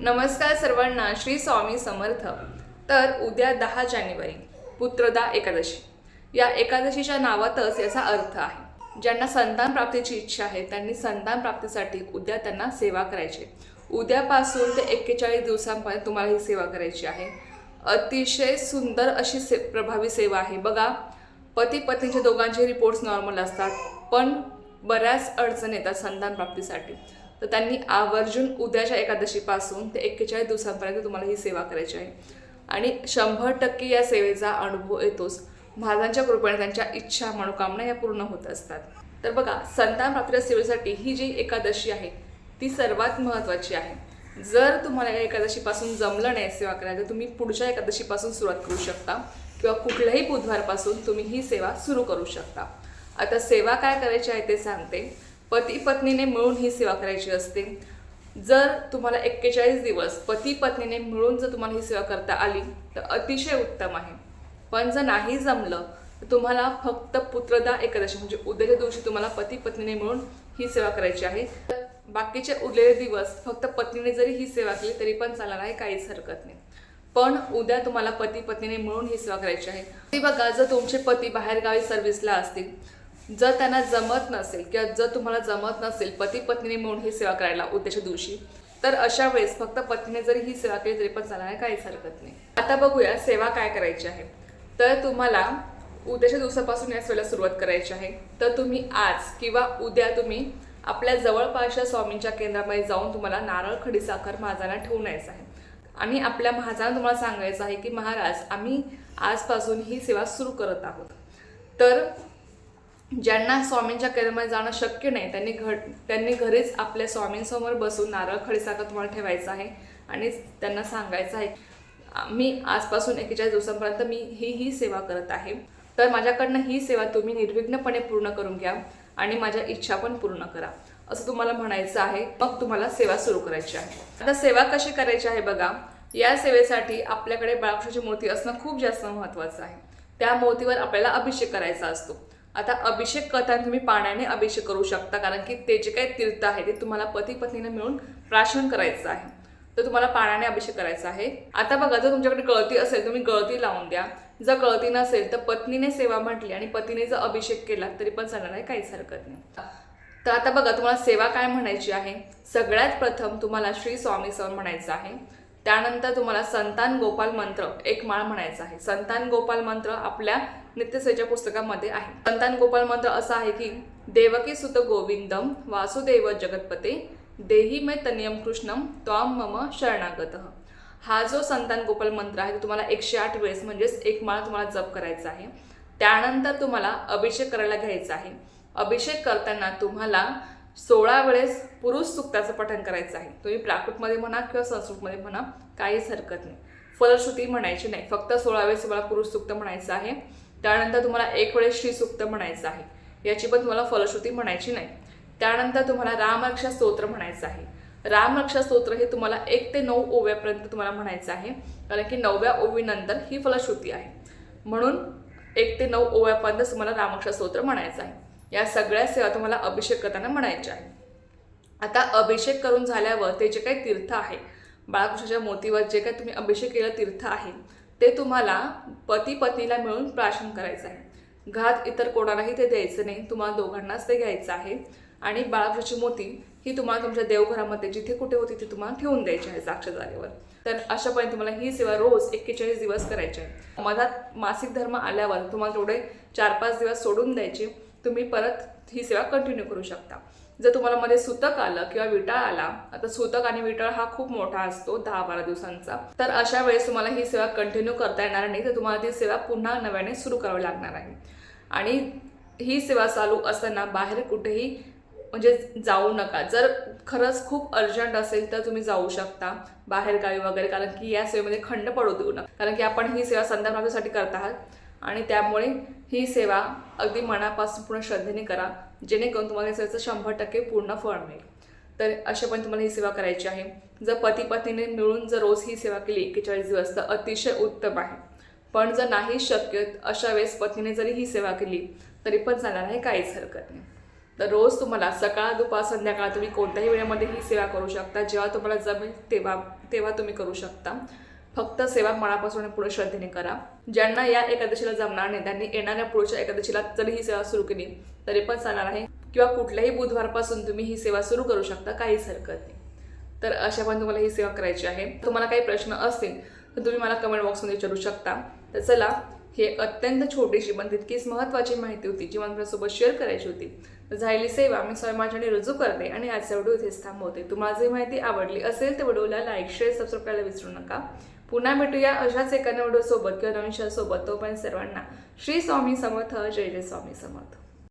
नमस्कार सर्वांना श्री स्वामी समर्थ. तर उद्या दहा जानेवारी पुत्रदा एकादशी. या एकादशीच्या नावातच याचा अर्थ आहे. ज्यांना संतान प्राप्तीची इच्छा आहे त्यांनी संतान प्राप्तीसाठी उद्या त्यांना सेवा करायची उद्यापासून ते एक्केचाळीस दिवसांपर्यंत तुम्हाला ही सेवा करायची आहे. अतिशय सुंदर अशी से प्रभावी सेवा आहे. बघा पती पत्नीच्या दोघांचे रिपोर्ट्स नॉर्मल असतात पण बऱ्याच अडचण येतात संतान प्राप्तीसाठी. तर त्यांनी आवर्जून उद्याच्या एकादशीपासून ते एक्केचाळीस दिवसांपर्यंत तुम्हाला ही सेवा करायची आहे. आणि शंभर टक्के या सेवेचा अनुभव येतोच. महाराजांच्या कृपेने त्यांच्या इच्छा मनोकामना या पूर्ण होत असतात. तर बघा संतान प्राप्तीच्या सेवेसाठी ही जी एकादशी आहे ती सर्वात महत्त्वाची आहे. जर तुम्हाला या एकादशीपासून जमलं नाही सेवा करायला तर तुम्ही पुढच्या एकादशीपासून सुरुवात करू शकता किंवा कुठल्याही बुधवारपासून तुम्ही ही सेवा सुरू करू शकता. आता सेवा काय करायची आहे ते सांगते. पती पत्नीने मिळून ही सेवा करायची असते. जर तुम्हाला एक्केचाळीस दिवस पती पत्नीने मिळून जर तुम्हाला ही सेवा करता आली तर अतिशय उत्तम आहे. पण जर नाही जमलं तर तुम्हाला फक्त पुत्रदा एकादशी म्हणजे उद्याच्या दिवशी तुम्हाला पती पत्नीने मिळून ही सेवा करायची आहे. तर बाकीचे उरलेले दिवस फक्त पत्नीने जरी ही सेवा केली तरी पण चालणार आहे काहीच हरकत नाही. पण उद्या तुम्हाला पती पत्नीने मिळून ही सेवा करायची आहे. ती बघा जर तुमचे पती बाहेरगावी सर्व्हिसला असतील जर त्यांना जमत नसेल किंवा जर तुम्हाला जमत नसेल पती पत्नीने म्हणून ही सेवा करायला उद्याच्या दिवशी तर अशा वेळेस फक्त पत्नीने जरी ही सेवा केली तरी पण चालणार काहीच हरकत नाही. आता बघूया सेवा काय करायची आहे. तर तुम्हाला उद्याच्या दिवसापासून या सेवेला सुरुवात करायची आहे. तर तुम्ही आज किंवा उद्या तुम्ही आपल्या जवळपासच्या स्वामींच्या केंद्रामध्ये जाऊन तुम्हाला नारळ खडीसाखर महाजांना ठेवून यायचं आहे. आणि आपल्या महाजांना तुम्हाला सांगायचं आहे की महाराज आम्ही आजपासून ही सेवा सुरू करत आहोत. तर ज्यांना स्वामींच्या केंद्रामध्ये जाणं शक्य नाही त्यांनी घ त्यांनी घरीच आपल्या स्वामींसमोर बसून नारळ खडीसाखर तुम्हाला ठेवायचं आहे आणि त्यांना सांगायचं आहे मी आजपासून एकेचाळीस दिवसांपर्यंत मी ही ही सेवा करत आहे. तर माझ्याकडनं ही सेवा तुम्ही निर्विघ्नपणे पूर्ण करून घ्या आणि माझ्या इच्छा पण पूर्ण करा. असं तुम्हाला म्हणायचं आहे. मग तुम्हाला सेवा सुरू करायची आहे. आता सेवा कशी करायची आहे बघा. या सेवेसाठी आपल्याकडे बाळकृष्णाची मूर्ती असणं खूप जास्त महत्त्वाचं आहे. त्या मूर्तीवर आपल्याला अभिषेक करायचा असतो. आता अभिषेक करताना तुम्ही पाण्याने अभिषेक करू शकता कारण की ते जे काही तीर्थ आहे ते तुम्हाला पती पत्नीने मिळून प्राशन करायचं आहे. तर तुम्हाला पाण्याने अभिषेक करायचा आहे. आता बघा जर तुमच्याकडे गळती असेल तुम्ही गळती लावून द्या. जर गळती नसेल तर पत्नीने सेवा म्हटली आणि पतीने जर अभिषेक केला तरी पण चालणार आहे काहीच हरकत नाही. तर आता बघा तुम्हाला सेवा काय म्हणायची आहे? सगळ्यात प्रथम तुम्हाला श्री स्वामी सर म्हणायचं आहे. त्यानंतर तुम्हाला संतान गोपाल मंत्र एक माळ म्हणायचा आहे. संतान गोपाल मंत्र आपल्या नित्यसेच्या पुस्तकामध्ये आहे. संतान गोपाल मंत्र असा आहे की देवकी सुत गोविंदम वासुदेव जगतपते देही मे तनियम कृष्णम त्वाम मम शरणागत. हा जो संतान गोपाल मंत्र आहे तो तुम्हाला एकशे आठ वेळेस म्हणजेच एक माळ तुम्हाला जप करायचा आहे. त्यानंतर तुम्हाला अभिषेक करायला घ्यायचा आहे. अभिषेक करताना तुम्हाला सोळा वेळेस पुरुष सुक्ताचं पठण करायचं आहे. तुम्ही प्राकृतमध्ये म्हणा किंवा संस्कृतमध्ये म्हणा काहीच हरकत नाही. फलश्रुती म्हणायची नाही. फक्त सोळा वेळेस तुम्हाला पुरुष सुक्त म्हणायचं आहे. त्यानंतर तुम्हाला एक वेळेस श्री सुक्त म्हणायचं आहे. याची पण तुम्हाला फलश्रुती म्हणायची नाही. त्यानंतर तुम्हाला रामरक्षा स्तोत्र म्हणायचं आहे. रामरक्षा स्तोत्र हे तुम्हाला एक ते नऊ ओव्यापर्यंत तुम्हाला म्हणायचं आहे. कारण की नवव्या ओवीनंतर ही फलश्रुती आहे. म्हणून एक ते नऊ ओव्यापर्यंत तुम्हाला रामरक्षा स्तोत्र म्हणायचं आहे. या सगळ्या सेवा तुम्हाला अभिषेक करताना म्हणायच्या आहे आता अभिषेक करून झाल्यावर ते जे काही तीर्थ आहे बाळकृष्णाच्या मोतीवर जे काही तुम्ही अभिषेक केलं तीर्थ आहे ते तुम्हाला पती पत्नीला मिळून प्राशन करायचं आहे. घात इतर कोणालाही ते द्यायचं नाही तुम्हाला दोघांनाच ते घ्यायचं आहे. आणि बाळकृष्णाची मोती ही तुम्हाला तुमच्या देवघरामध्ये जिथे कुठे होती ती तुम्हाला ठेवून द्यायची आहे साक्ष जागेवर. तर अशापणे तुम्हाला ही सेवा रोज एक्केचाळीस दिवस करायची आहे. मधात मासिक धर्म आल्यावर तुम्हाला तेवढे चार पाच दिवस सोडून द्यायचे. तुम्ही परत ही सेवा कंटिन्यू करू शकता. जर तुम्हाला मध्ये सुतक आलं किंवा विटाळ आला आता सुतक आणि विटाळ हा खूप मोठा असतो दहा बारा दिवसांचा. तर अशा वेळेस तुम्हाला ही सेवा कंटिन्यू करता येणार नाही तर तुम्हाला ती सेवा पुन्हा नव्याने सुरू करावी लागणार आहे. आणि ही सेवा चालू असताना बाहेर कुठेही म्हणजे जाऊ नका. जर खरंच खूप अर्जंट असेल तर तुम्ही जाऊ शकता बाहेर गावी वगैरे कारण की या सेवेमध्ये खंड पडू देऊ नका. कारण की आपण ही सेवा संध्याकाळसाठी करत आहात. आणि त्यामुळे ही सेवा अगदी मनापासून पूर्ण श्रद्धेने करा. जेणेकरून तुम्हाला या सेवेचं शंभर टक्के पूर्ण फळ मिळेल. तर अशा पण तुम्हाला ही सेवा करायची आहे. जर पती पत्नीने मिळून जर रोज ही सेवा केली एकेचाळीस दिवस तर अतिशय उत्तम आहे. पण जर नाही शक्य अशा वेळेस पत्नीने जरी ही सेवा केली तरी पण चालणार आहे काहीच हरकत नाही. तर रोज तुम्हाला सकाळ दुपार संध्याकाळ तुम्ही कोणत्याही वेळेमध्ये ही सेवा करू शकता. जेव्हा तुम्हाला जमेल तेव्हा तेव्हा तुम्ही करू शकता. फक्त सेवा मनापासून पुढे श्रद्धेने करा. ज्यांना या एकादशीला जमणार नाही त्यांनी येणाऱ्या पुढच्या एकादशीला जरी ही सेवा सुरू केली तरी पण चालणार आहे किंवा कुठल्याही बुधवारपासून तुम्ही ही सेवा सुरू करू शकता काहीच हरकत नाही. तर अशा पण तुम्हाला ही सेवा करायची आहे. तुम्हाला काही प्रश्न असतील तर तुम्ही मला कमेंट बॉक्समध्ये विचारू शकता. तर चला ही अत्यंत छोटीशी पण तितकीच महत्त्वाची माहिती होती जी मला तुमच्यासोबत शेअर करायची होती. झालेली सेवा मी स्वयंमाच्याने रुजू करते आणि आजचा व्हिडिओ इथेच थांबवते. तुम्हाला जी माहिती आवडली असेल तर व्हिडिओला लाईक शेअर सबस्क्राईब करायला विसरू नका. पुन्हा भेटूया अशाच एका व्हिडिओसोबत किंवा नवीन सोबत तोपर्यंत सर्वांना श्री स्वामी समर्थ जय जय स्वामी समर्थ.